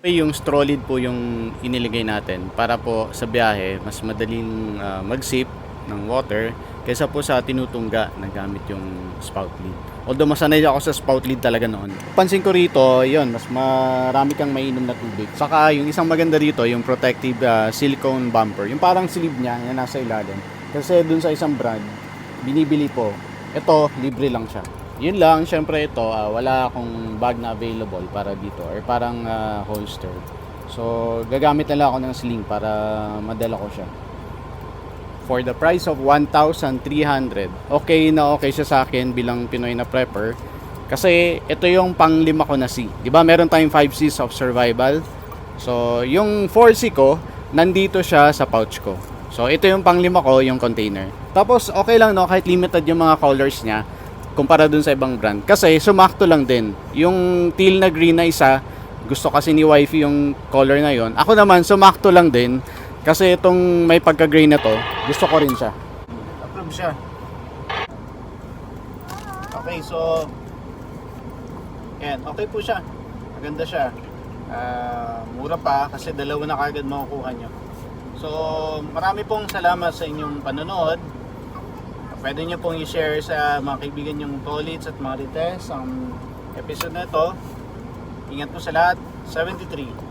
Yung straw lid po yung iniligay natin para po sa biyahe mas madaling ah, mag-sip ng water kaysa po sa tinutungga na gamit yung spout lid. Although masanay ako sa spout lid talaga noon. Pansin ko rito, yon mas marami kang mainom na tubig. Saka yung isang maganda rito, yung protective ah, silicone bumper. Yung parang sleeve niya na nasa ilalim. Kasi dun sa isang brand, binibili po. Ito, libre lang siya. Yun lang, syempre ito, ah, wala akong bag na available para dito or parang ah, holster. So, gagamit na lang ako ng sling para madala ko siya. For the price of 1,300, okay na okay siya sa akin bilang Pinoy na prepper. Kasi ito yung panglima ko na C. 'Di ba? Meron tayong 5 C's of survival. So, yung 4C ko, nandito siya sa pouch ko. So, ito yung panglima ko, yung container. Tapos, okay lang no, kahit limited yung mga colors niya kumpara dun sa ibang brand. Kasi, sumakto lang din. Yung teal na green na isa, gusto kasi ni wifey yung color na yon. Ako naman, sumakto lang din. Kasi itong may pagka-gray na to, gusto ko rin siya. Approve siya. Okay, so... Ayan, okay po siya. Maganda siya. Ah, mura pa kasi dalawa na kagad makukuha nyo. So, marami pong salamat sa inyong panonood. Pwede nyo pong i-share sa mga kaibigan nyong Tolits at mga Rites ang episode na ito. Ingat po sa lahat. 73.